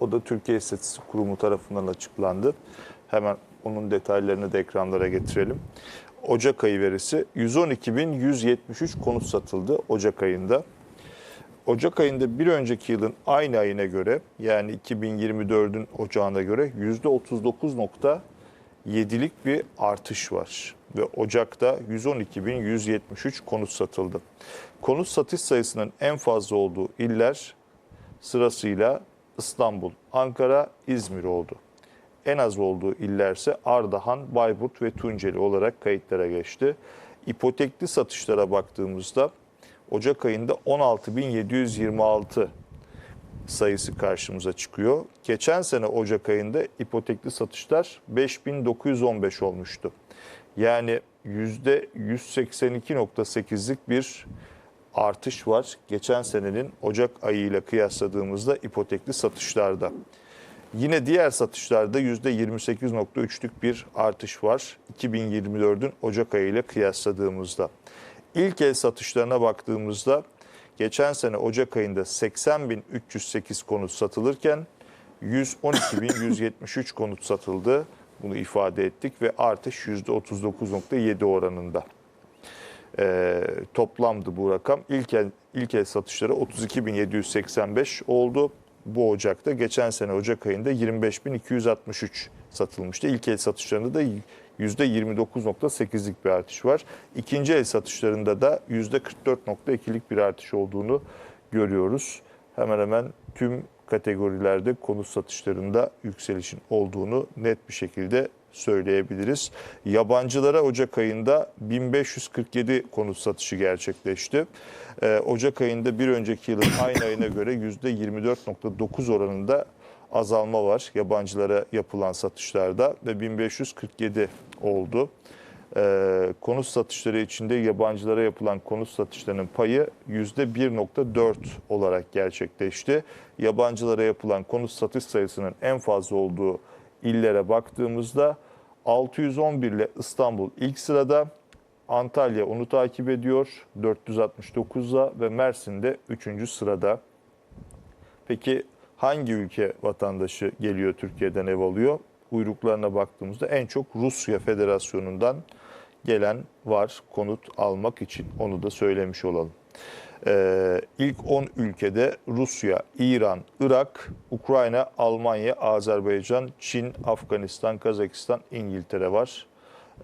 O da Türkiye İstatistik Kurumu tarafından açıklandı. Hemen onun detaylarını da ekranlara getirelim. Ocak ayı verisi 112.173 konut satıldı Ocak ayında. Ocak ayında bir önceki yılın aynı ayına göre yani 2024'ün ocağına göre %39.7'lik bir artış var. Ve Ocak'ta 112.173 konut satıldı. Konut satış sayısının en fazla olduğu iller sırasıyla İstanbul, Ankara, İzmir oldu. En az olduğu illerse Ardahan, Bayburt ve Tunceli olarak kayıtlara geçti. İpotekli satışlara baktığımızda Ocak ayında 16.726 sayısı karşımıza çıkıyor. Geçen sene Ocak ayında ipotekli satışlar 5915 olmuştu. Yani %182.8'lik bir artış var. Geçen senenin Ocak ayıyla kıyasladığımızda ipotekli satışlarda. Yine diğer satışlarda %28.3'lük bir artış var 2024'ün Ocak ayıyla kıyasladığımızda. İlk el satışlarına baktığımızda geçen sene Ocak ayında 80.308 konut satılırken 112.173 konut satıldı. Bunu ifade ettik ve artış %39.7 oranında. Ee, toplamdı bu rakam. İlk el, ilk el satışları 32.785 oldu. Bu Ocak'ta geçen sene Ocak ayında 25.263 satılmıştı. İlk el satışlarında da %29.8'lik bir artış var. İkinci el satışlarında da %44.2'lik bir artış olduğunu görüyoruz. Hemen hemen tüm kategorilerde konut satışlarında yükselişin olduğunu net bir şekilde söyleyebiliriz. Yabancılara Ocak ayında 1547 konut satışı gerçekleşti. Ee, Ocak ayında bir önceki yılın aynı ayına göre %24.9 oranında azalma var yabancılara yapılan satışlarda ve 1547 oldu. Ee, konut satışları içinde yabancılara yapılan konut satışlarının payı %1.4 olarak gerçekleşti. Yabancılara yapılan konut satış sayısının en fazla olduğu illere baktığımızda 611 ile İstanbul ilk sırada, Antalya onu takip ediyor 469'la ve Mersin de 3. sırada. Peki hangi ülke vatandaşı geliyor Türkiye'den ev alıyor? Uyruklarına baktığımızda en çok Rusya Federasyonu'ndan gelen var konut almak için. Onu da söylemiş olalım. Ee, ilk 10 ülkede Rusya, İran, Irak, Ukrayna, Almanya, Azerbaycan, Çin, Afganistan, Kazakistan, İngiltere var.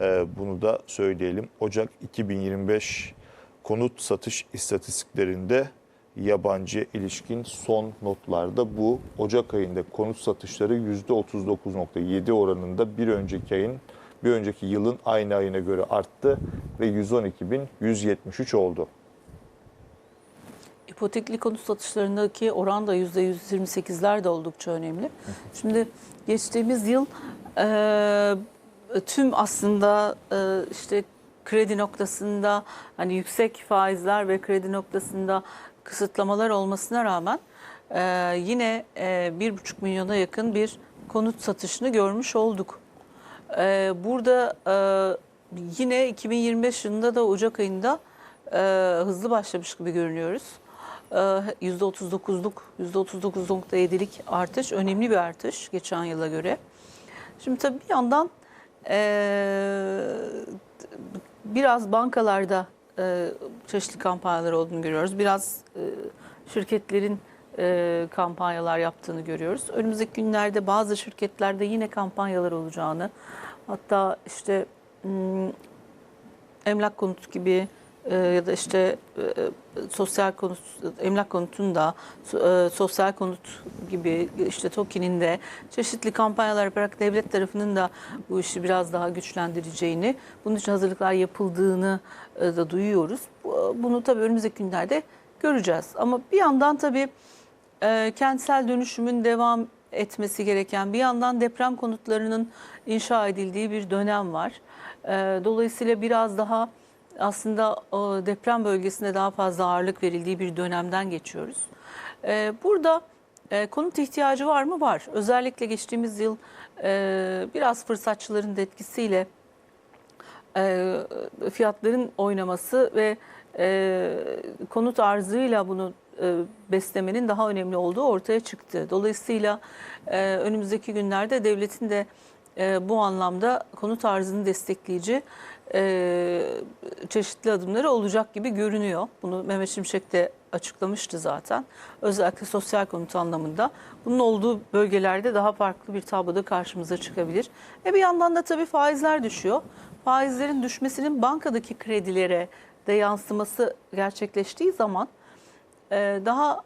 Ee, bunu da söyleyelim. Ocak 2025 konut satış istatistiklerinde yabancı ilişkin son notlarda bu Ocak ayında konut satışları %39.7 oranında bir önceki ayın bir önceki yılın aynı ayına göre arttı ve 112.173 oldu. İpotekli konut satışlarındaki oran da %128'ler de oldukça önemli. Şimdi geçtiğimiz yıl tüm aslında işte kredi noktasında hani yüksek faizler ve kredi noktasında kısıtlamalar olmasına rağmen yine e, bir buçuk milyona yakın bir konut satışını görmüş olduk. Burada yine 2025 yılında da Ocak ayında hızlı başlamış gibi görünüyoruz. E, %39'luk, %39.7'lik artış önemli bir artış geçen yıla göre. Şimdi tabii bir yandan e, biraz bankalarda e, çeşitli kampanyalar olduğunu görüyoruz. Biraz e, şirketlerin e, kampanyalar yaptığını görüyoruz. Önümüzdeki günlerde bazı şirketlerde yine kampanyalar olacağını, hatta işte hmm, emlak konut gibi e, ya da işte e, sosyal konut, emlak konutunda, e, sosyal konut gibi işte TOKİ'nin de çeşitli kampanyalar yaparak devlet tarafının da bu işi biraz daha güçlendireceğini, bunun için hazırlıklar yapıldığını e, da duyuyoruz. Bu- Bunu tabii önümüzdeki günlerde göreceğiz. Ama bir yandan tabii e, kentsel dönüşümün devam etmesi gereken bir yandan deprem konutlarının inşa edildiği bir dönem var. Dolayısıyla biraz daha aslında deprem bölgesinde daha fazla ağırlık verildiği bir dönemden geçiyoruz. E, burada e, konut ihtiyacı var mı? Var. Özellikle geçtiğimiz yıl e, biraz fırsatçıların da etkisiyle e, fiyatların oynaması ve konut arzıyla bunu beslemenin daha önemli olduğu ortaya çıktı. Dolayısıyla önümüzdeki günlerde devletin de bu anlamda konut arzını destekleyici e, çeşitli adımları olacak gibi görünüyor. Bunu Mehmet Şimşek de açıklamıştı zaten. Özellikle sosyal konut anlamında. Bunun olduğu bölgelerde daha farklı bir tabloda karşımıza çıkabilir. E bir yandan da tabii faizler düşüyor. Faizlerin düşmesinin bankadaki kredilere de yansıması gerçekleştiği zaman e, daha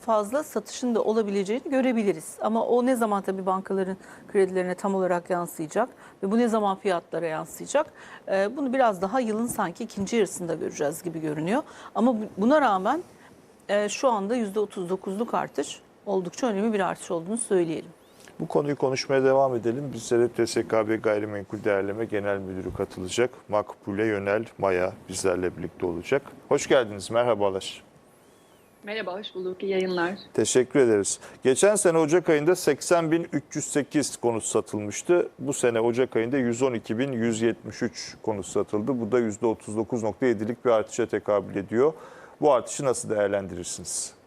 fazla satışın da olabileceğini görebiliriz. Ama o ne zaman tabii bankaların kredilerine tam olarak yansıyacak ve bu ne zaman fiyatlara yansıyacak? E, Bunu biraz daha yılın sanki ikinci yarısında göreceğiz gibi görünüyor. Ama bu- buna rağmen e, şu anda %39'luk artış oldukça önemli bir artış olduğunu söyleyelim. Bu konuyu konuşmaya devam edelim. Bizlere TSKB Gayrimenkul Değerleme Genel Müdürü katılacak. Makbule Yönel Maya bizlerle birlikte olacak. Hoş geldiniz, merhabalar. Merhaba, hoş bulduk. İyi yayınlar. Teşekkür ederiz. Geçen sene Ocak ayında 80.308 konut satılmıştı. Bu sene Ocak ayında 112.173 konut satıldı. Bu da %39.7'lik bir artışa tekabül ediyor. Bu artışı nasıl değerlendirirsiniz?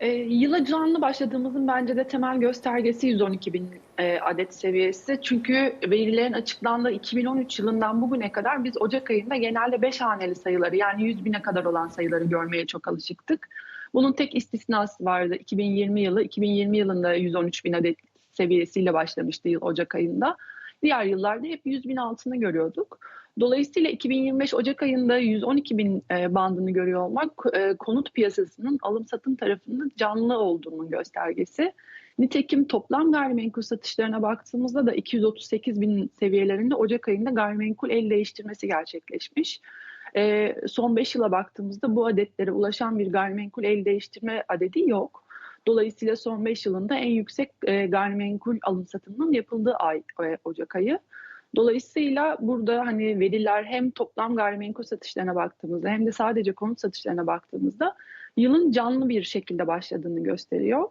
Ee, yıla canlı başladığımızın bence de temel göstergesi 112 bin e, adet seviyesi. Çünkü verilerin açıklandığı 2013 yılından bugüne kadar biz Ocak ayında genelde 5 haneli sayıları yani 100 bine kadar olan sayıları görmeye çok alışıktık. Bunun tek istisnası vardı 2020 yılı. 2020 yılında 113 bin adet seviyesiyle başlamıştı yıl Ocak ayında. Diğer yıllarda hep 100 bin altını görüyorduk. Dolayısıyla 2025 Ocak ayında 112 bin e, bandını görüyor olmak e, konut piyasasının alım satım tarafında canlı olduğunun göstergesi. Nitekim toplam gayrimenkul satışlarına baktığımızda da 238 bin seviyelerinde Ocak ayında gayrimenkul el değiştirmesi gerçekleşmiş. E, son 5 yıla baktığımızda bu adetlere ulaşan bir gayrimenkul el değiştirme adedi yok. Dolayısıyla son 5 yılında en yüksek gayrimenkul alım satımının yapıldığı ay Ocak ayı. Dolayısıyla burada hani veriler hem toplam gayrimenkul satışlarına baktığımızda hem de sadece konut satışlarına baktığımızda yılın canlı bir şekilde başladığını gösteriyor.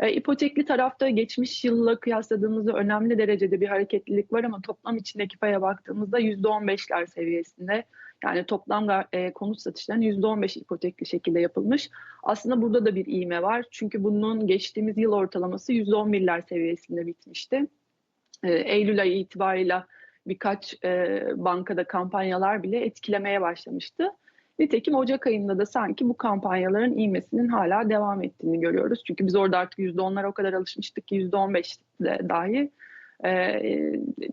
E, ipotekli tarafta geçmiş yılla kıyasladığımızda önemli derecede bir hareketlilik var ama toplam içindeki paya baktığımızda %15'ler seviyesinde. Yani toplam e, konut satışlarının %15 ipotekli şekilde yapılmış. Aslında burada da bir iğme var. Çünkü bunun geçtiğimiz yıl ortalaması %11'ler seviyesinde bitmişti. E, Eylül ayı itibarıyla birkaç e, bankada kampanyalar bile etkilemeye başlamıştı. Nitekim Ocak ayında da sanki bu kampanyaların iğmesinin hala devam ettiğini görüyoruz. Çünkü biz orada artık %10'lara o kadar alışmıştık ki %15'de dahi e,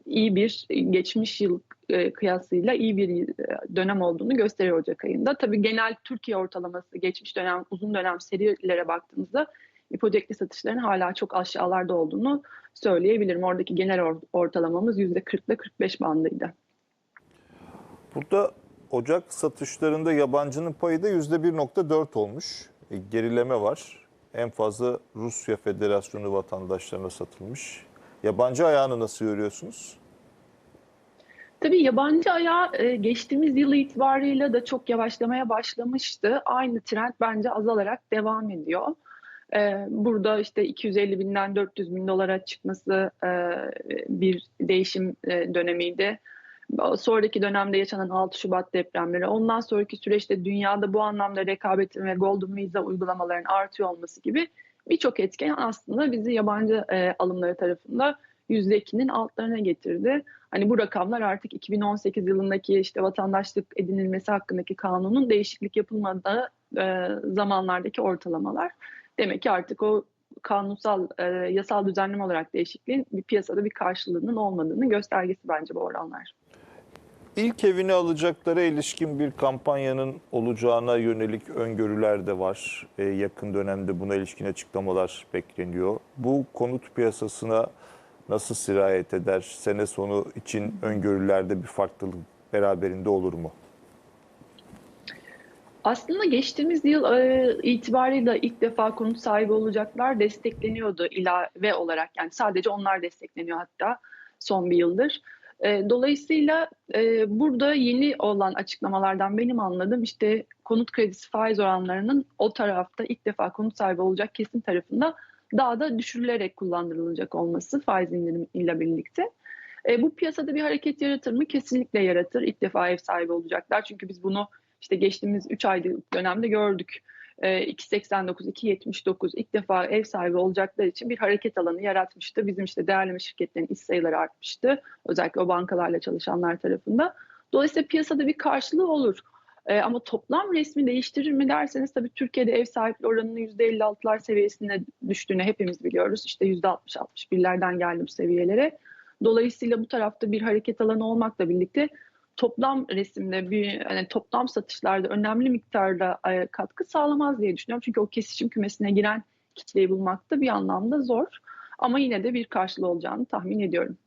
iyi bir geçmiş yıl e, kıyasıyla iyi bir e, dönem olduğunu gösteriyor Ocak ayında. Tabii genel Türkiye ortalaması geçmiş dönem uzun dönem serilere baktığımızda ipotekli satışların hala çok aşağılarda olduğunu söyleyebilirim. Oradaki genel or- ortalamamız %40 ile 45 bandıydı. Burada Ocak satışlarında yabancının payı da %1.4 olmuş. E, gerileme var. En fazla Rusya Federasyonu vatandaşlarına satılmış. Yabancı ayağını nasıl görüyorsunuz? Tabii yabancı ayağı e, geçtiğimiz yıl itibarıyla da çok yavaşlamaya başlamıştı. Aynı trend bence azalarak devam ediyor. E, Burada işte 250 binden 400 bin dolara çıkması e, bir değişim e, dönemiydi. Sonraki dönemde yaşanan 6 Şubat depremleri, ondan sonraki süreçte dünyada bu anlamda rekabetin ve Golden Visa uygulamaların artıyor olması gibi birçok etken aslında bizi yabancı e, alımları tarafında %2'nin altlarına getirdi. Hani bu rakamlar artık 2018 yılındaki işte vatandaşlık edinilmesi hakkındaki kanunun değişiklik yapılmadığı zamanlardaki ortalamalar. Demek ki artık o kanunsal, e, yasal düzenleme olarak değişikliğin bir piyasada bir karşılığının olmadığını göstergesi bence bu oranlar. İlk evini alacaklara ilişkin bir kampanyanın olacağına yönelik öngörüler de var. E, yakın dönemde buna ilişkin açıklamalar bekleniyor. Bu konut piyasasına nasıl sirayet eder? Sene sonu için öngörülerde bir farklılık beraberinde olur mu? Aslında geçtiğimiz yıl e, itibariyle ilk defa konut sahibi olacaklar destekleniyordu ilave olarak. Yani sadece onlar destekleniyor hatta son bir yıldır. Dolayısıyla burada yeni olan açıklamalardan benim anladığım işte konut kredisi faiz oranlarının o tarafta ilk defa konut sahibi olacak kesim tarafında daha da düşürülerek kullandırılacak olması faiz indirimiyle birlikte. E, bu piyasada bir hareket yaratır mı? Kesinlikle yaratır. İlk defa ev sahibi olacaklar. Çünkü biz bunu işte geçtiğimiz 3 aylık dönemde gördük. E, 2.89, 2.79 ilk defa ev sahibi olacaklar için bir hareket alanı yaratmıştı. Bizim işte değerleme şirketlerin iş sayıları artmıştı. Özellikle o bankalarla çalışanlar tarafında. Dolayısıyla piyasada bir karşılığı olur. E, ama toplam resmi değiştirir mi derseniz tabii Türkiye'de ev sahipliği oranının %56'lar seviyesine düştüğünü hepimiz biliyoruz. İşte %60-61'lerden geldi bu seviyelere. Dolayısıyla bu tarafta bir hareket alanı olmakla birlikte toplam resimde bir hani toplam satışlarda önemli miktarda e, katkı sağlamaz diye düşünüyorum. Çünkü o kesişim kümesine giren kitleyi bulmak da bir anlamda zor. Ama yine de bir karşılığı olacağını tahmin ediyorum.